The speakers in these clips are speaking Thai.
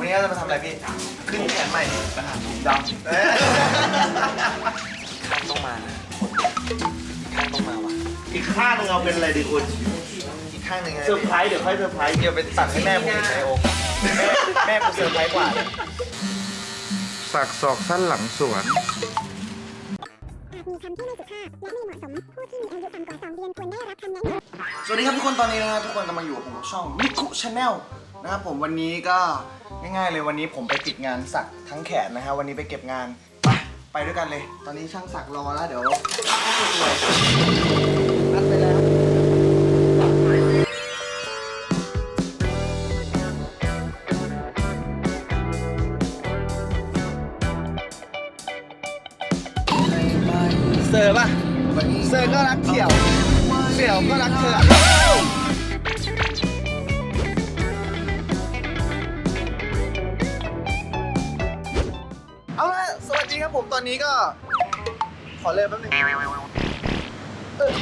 วันนี้เราจะมาทำอะไรพี่ ขึ้นแขนใหม่ดำเอ้ยข้างต้องมานะข้างต้องมาว่ะอีกข้างหนึงเอาเป็นอะไรดีคุณอีกข้างหนึ่งไงเซอร์ไพรส์เดี๋ยวค่อยเซอร์ไพรส์เดี๋ยวไปตัดให้แม่ผมอีกไงโอ๊คแม่แม่กูเซอร์ไพรส์กว่า สักศอกสั้นหลังสวน อาจมีคำที่ไม่สุภาพและไม่เหมาะสม ผู้ที่มีอายุต่ำกว่า 2 เดือนควรได้รับคำแนะนำ สวัสดีครับทุกคนตอนนี้นะฮะทุกคนกำลังอยู่กับผมช่องมิคุชาแนล นะครับผมวันนี้ก็ง่ายๆเลยวันนี้ผมไปติดงานสักทั้งแขนนะฮะวันนี้ไปเก็บงานไปไปด้วยกันเลย ตอนนี้ช่างสักรอแล้วเดี๋ยวนัดไปแล้วเซอร์ป่ะเซอร์ก็รักเสี่ยวเสี่ยวก็รักเธอ ครับผมตอนนี้ก็ ขอเลยแป๊บหนึงเออ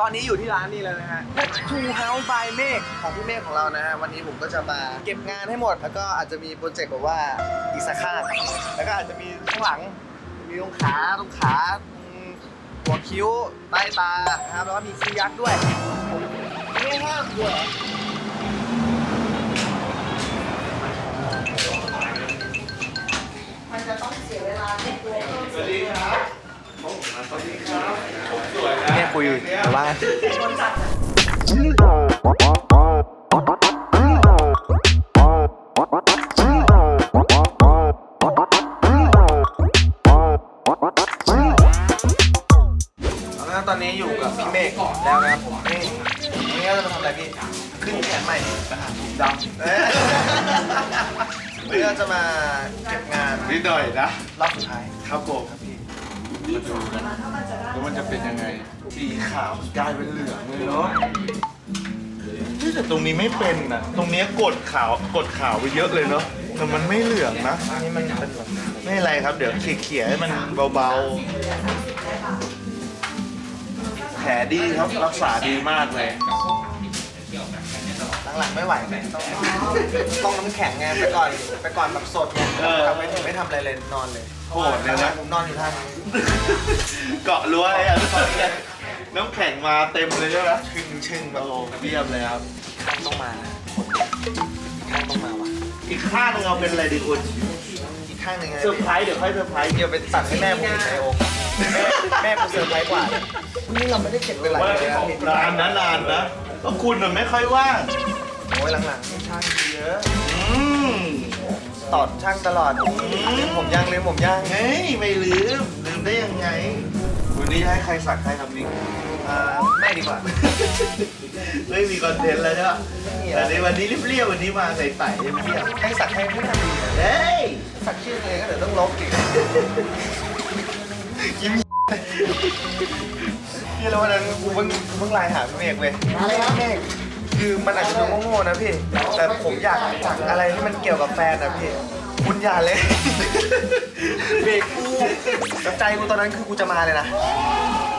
ตอนนี้อยู่ที่ร้านนี้แล้วนะฮะ Two House by เมฆของพี่เมฆของเรานะฮะ วันนี้ผมก็จะมาเก็บงานให้หมด แล้วก็อาจจะมีโปรเจกต์แบบว่าอีกสักข้างแล้วก็อาจจะมีข้างหลัง มีตรงขา ตรงขาหัวคิ้ว ใต้ตานะครับ แล้วก็มีคิ้วยักษ์ด้วยไม่ห้ามกลัวเแล้วนะครับผมนี่วันนี้เราจะมาทำอะไรพี่ขึ้นแขนใหม่ดำเอ้ยวันนี้เราจะมาเก็บงานนิดหน่อยนะรอบสุดท้ายครับผมครับพี่มาดูกันแล้วมันจะเป็นยังไงสีขาวกลายเป็นเหลืองเลยเนาะที่แต่ตรงนี้ไม่เป็นอะ ตรงเนี้ยกดขาวกดขาวไปเยอะเลยเนาะแต่มันไม่เหลืองนะอันนี้มันเป็นแบบไม่เป็นไรครับ เดี๋ยวเขี่ยๆให้มันเบาๆ ลดีครับรักษาดีมากเลย หลังๆไม่ไหวต้องต้องน้ำแข็งไงไปก่อนไปก่อนแบบสดไงเออ กลับไปถึงไม่ทำอะไรเลยนอนเลยโหดเลยนะ ผมนอนอยู่ท่านี้เกาะรั้วไอ้อะน้ำแข็งมาเต็มเลยใช่ไหมชึ่งชึ่งแบโอ้บโหเยี่ยมเลยครับข้างต้องมานะข้างต้องมาว่ะอีกข้างหนึงเอาเป็นอะไรดีคุณอีกข้างหนึ่งไงเซอร์ไพรส์เดี๋ยวค่อยเซอร์ไพรส์เดี๋ยวไปตัดให้แม่ผมอีกไงโอ๊คแม่แม่กูเซอร์ไพรส์กว่า นี่เราไม่ได้เก็บเวลาเลยนะพี่นานนะนานนะก็คุณน่ะไม่ค่อยว่างโอ้ยหลังๆนี่ช่างเยอะ อืมตอดช่างตลอดลืมผมย่างลืมผมย่างเฮ้ยไม่ลืมลืมได้ยังไง วันนี้จะให้ใครสักใครทำนี่อ่าแม่ดีกว่าไม่มีคอนเทนต์แล้วใช่ปะแต่ในวันนี้เรียบๆวันนี้มาใส่ใส่เรียบให้สักให้ไม่ทำดีนะๆเฮ้ยสักชื่อตัวเองก็เดี๋ยวต้องลบอีกยิ้ม พี่แล้ววันนั้นกูเพิ่งกูเพิ่งไลน์หาพี่เมฆเว้ยอะไรครับเมฆคือมันอาจจะดูโง่ๆนะพี่ แต่ผมอยากสักอะไรที่มันเกี่ยวกับแฟนนะพี่ คุณอย่าเลย เบรกกูแต่ใจกูตอนนั้นคือกูจะมาเลยนะ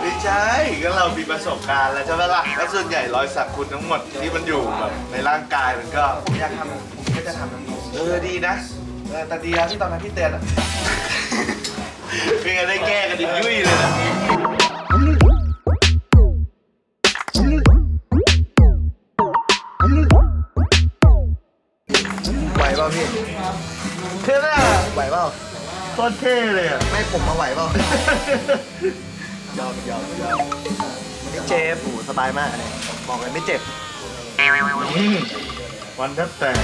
ไม่ใช่ก็เรามีประสบการณ์แล้วใช่ไหมล่ะแล้วส่วนใหญ่รอยสักคุณทั้งหมดที่มันอยู่แบบในร่างกายมันก็ ผมอยากทำผมก็จะทำแบบนี้เออดีนะ เออแต่ดีแล้วที่ตอนนั้นพี่เตือนอะ เป็นไงได้แก้กันดิยุ่ยเลยนะไหวเปล่าพี่เท่น่ะไหวเปล่าโคตรเท่เลยอะไม่ผมมาไหวเปล่ายอมยอมยอมไม่เจ็บโอ้โหสบายมากเลยบอกเลยไม่เจ็บอืมวันแทบแตก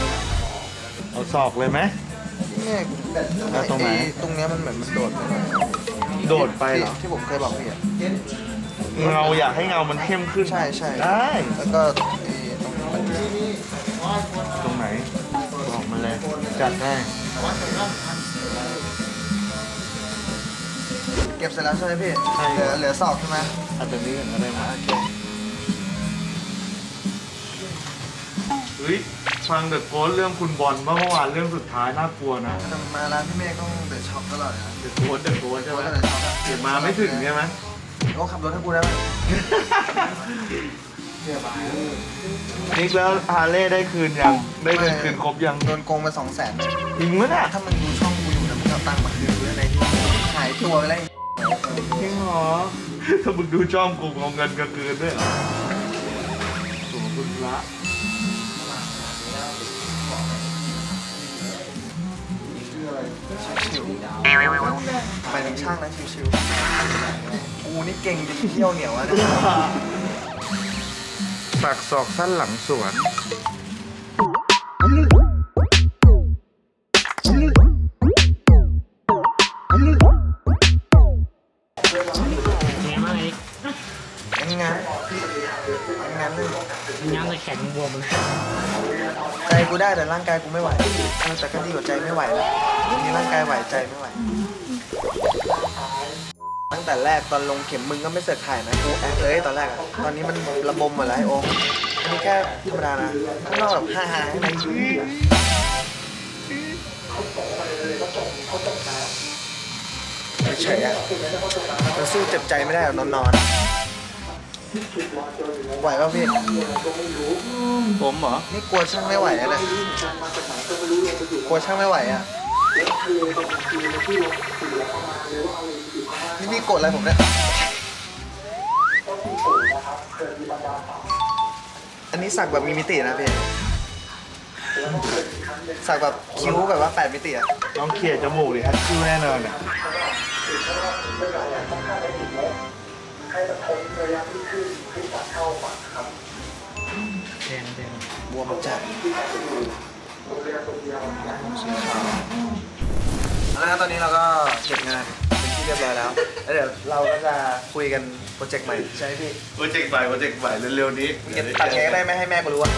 เอาศอกเลยไหม เนี่ยแล้วตรงไหน อ้ตรงเนี้ยมันเหมือนมันโดดไปหน่อยโดดไปเหรอ ที่ที่ผมเคยบอกพี่อะ เงาอยากให้เงามันเข้มขึ้นใช่ใช่ ได้แล้วก็ไอ้ตรงมันตรงไหนบอกมาเลยจัดให้เก็บเสร็จแล้วใช่ไหมพี่เหลือเหลือสอบใช่ไหมเอาตรงนี้ก่อนก็ได้มาเฮ้ย ฟังเดอะโกสเรื่องคุณบอลเมื่อวานเรื่องสุดท้ายน่ากลัวนะแต่มาร้านพี่เมฆต้องเดือดช็อปตลอดนะเดอะโกสเดอะโกสใช่ไหมเดือดช็อปอะเดี๋ยวมาไม่ถึงใช่ไหมต้องขับรถให้กูได้ไหมนิกแล้วฮาร์เลย์ได้คืนยังได้เงินคืนครบยังโดนโกงไปสองแสนจริงมั้ยเนี่ยถ้ามันดูช่องกูอยู่นะมึงเอาตังค์มาคืนกูได้ไหนหายตัวไปแล้วจริงเหรอถ้ามึงดูช่องกูเอาเงินก็คืนด้วยเหรอสมคุณละ ชิวๆไปถึงช่างนะชิวๆกูนี่เก่งจะเที่ยวเหนียวอะนะ ปากศอกสั้นหลังสวน งั้นเลยย้ำเลยแข็งบวมเลยใจกูได้แต่ร่างกายกูไม่ไหวเออแต่ก็ดีกว่าใจไม่ไหวแล้วนี่ร่างกายไหวใจไม่ไหว ตั้งแต่แรกตอนลงเข็มมึงก็ไม่เสือกถ่ายนะกูแอคเลยตอนแรกอะตอนนี้มันระบมหมดแล้วไอโอมอันนี้แค่ธรรมดานะข้างนอกแบบฮ่าฮ่าข้างในเฉยๆอะมันสู้เจ็บใจไม่ได้หรอกนอนนอนๆ ไหวป่ะพี่ ผมเหรอ นี่กลัวช่างไม่ไหวอะเนี่ยกลัวช่างไม่ไหวอะนี่พี่กดอะไรผมเนี่ย อันนี้สักแบบมีมิตินะพี่ สักแบบคิ้วแบบว่าแปดมิติอะน้องเขียดจมูกดิฮัตคิวแน่นอนอะ แดงแดงบวมจัดเอาละครับตอนนี้เราก็เก็บงานเป็นที่เรียบร้อยแล้วแล้วเดี๋ยวเราก็จะคุยกันโปรเจกต์ใหม่ใช่ไหมพี่โปรเจกต์ใหม่โปรเจกต์ใหม่เร็วๆนี้มึงจะตัดแง้ได้ไหมให้แม่กูรู้อะ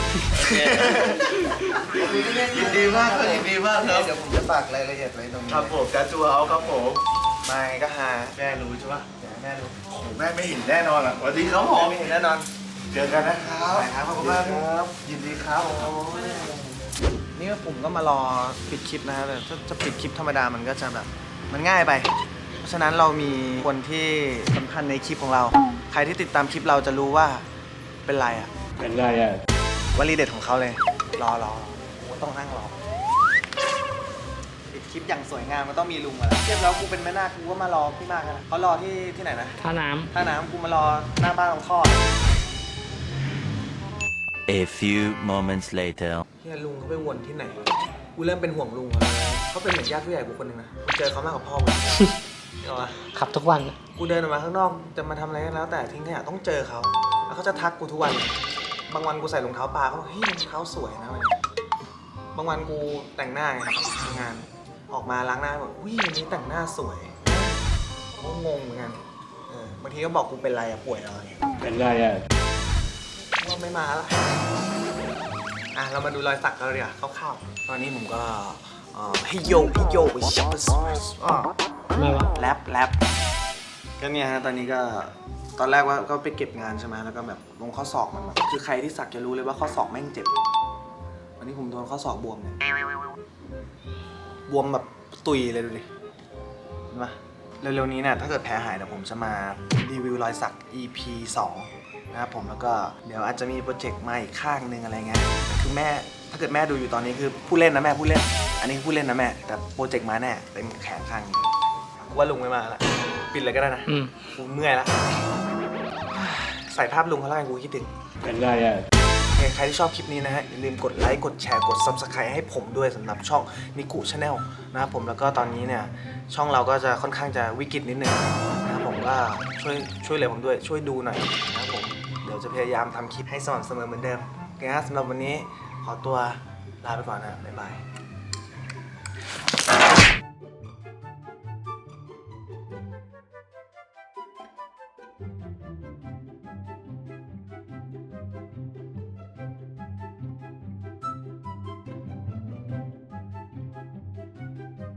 ยินดีมากครับยินดีมากครับเดี๋ยวผมจะฝากรายละเอียดไว้ตรงนี้ครับผมการ์ตูเฮาส์ครับผมไม่ก็หาแม่รู้ใช่ปะ เดี๋ยวให้แม่รู้โอ้โหแม่ไม่เห็นแน่นอนอะสวัสดีครับผมไม่เห็นแน่นอนเจอกันนะครับไปครับขอบคุณมากครับ ยินดีครับนี่ก็ผมก็มารอปิดคลิปนะฮะแต่ถ้าจะปิดคลิปธรรมดามันก็จะแบบมันง่ายไป เพราะฉะนั้นเรามีคนที่สำคัญในคลิปของเรา ใครที่ติดตามคลิปเราจะรู้ว่าเป็นไรอะเป็นไรอะวลีเด็ดของเขาเลย รอรอโอ้ต้องนั่งรอปิดค ลิปอย่างสวยงามมันต้องมีลุงอะเทียบแล้วกูเป็นแม่นาคกูก็มารอพี่มากนะเขารอที่ที่ไหนนะท่าน้ท่าน้ำกูมารอหน้าบ้านของท่อ A few moments later. เฮียลุงเขาไปวนที่ไหนกูเริ่มเป็นห่วงลุงเขาแล้วเขาเป็นเหมือนญาติผู้ใหญ่กูคนหนึ่งนะกูเจอเขามากกว่าพ่อกูเอาวะำขับทุกวัน กูเดินออกมาข้างนอกจะมาทำอะไรก็แล้ว แต่ทิ้งขยะต้องเจอเขาแล้วเขาจะทักกูทุกวัน บางวันกูใส่รองเท้าปลาเขาบอกเฮ้ยรองเท้าสวยนะวันนี้บางวันกูแต่งหน้าไงทำงาน ออกมาล้างหน้าบอกอุ้ยวันนี้แต่งหน้าสวยก็งงเหมือนกันเออบางทีก็บอกกูเป็นไรอะป่วยอะไรเป็นไรอะว่าไม่มาละอะเรามาดูรอยสักกันเลยดีกว่าคร่าวๆตอนนี้ผมก็เอ่อให้โยกให้โยกไปชัปสอ่าไม่วะแรปแรปก็เนี่ยฮะตอนนี้ก็ตอนแรกว่าก็ไปเก็บงานใช่ไหมแล้วก็แบบลงข้อศอกมันแบบคือใครที่สักจะรู้เลยว่าข้อศอกแม่งเจ็บวันนี้ผมโดนข้อศอกบวมเนี่ย บวมแบบตุยเลยดูดิเห็นปะเร็วๆนี้เนี่ยถ้าเกิดแผลหายเดี๋ยวผมจะมารีวิวรอยสัก EP 2 นะครับผมแล้วก็เดี๋ยวอาจจะมีโปรเจกต์มาอีกข้างหนึงอะไรเงี้ยแต่คือแม่ถ้าเกิดแม่ดูอยู่ตอนนี้คือผู้เล่นนะแม่ผู้เล่น อันนี้คือผู้เล่นนะแม่ แต่โปรเจกต์มาแน่เต็มแขนข้างนี้กูว่าลุงไม่มาละปิดเลยก็ได้นะอืมกูเมื่อยละใส่ภาพลุงเขาแล้วกันกูคิดถึงเป็นไรอะโอเค ใครที่ชอบคลิปนี้นะฮะ อย่าลืมกดไลค์ กดแชร์ กด Subscribe ให้ผมด้วยสำหรับช่องนิกุชาแนลนะครับผมแล้วก็ตอนนี้เนี่ย ช่องเราก็จะค่อนข้างจะวิกฤตนิดนึงนะครับผมก็ช่วยช่วยเหลือผมด้วยช่วยดูหน่อยนะครับผม เดี๋ยวจะพยายามทำคลิปให้สม่ำเสมอเหมือนเดิมโอเคฮะสำหรับวันนี้ขอตัวลาไปก่อนนะบ๊ายบาย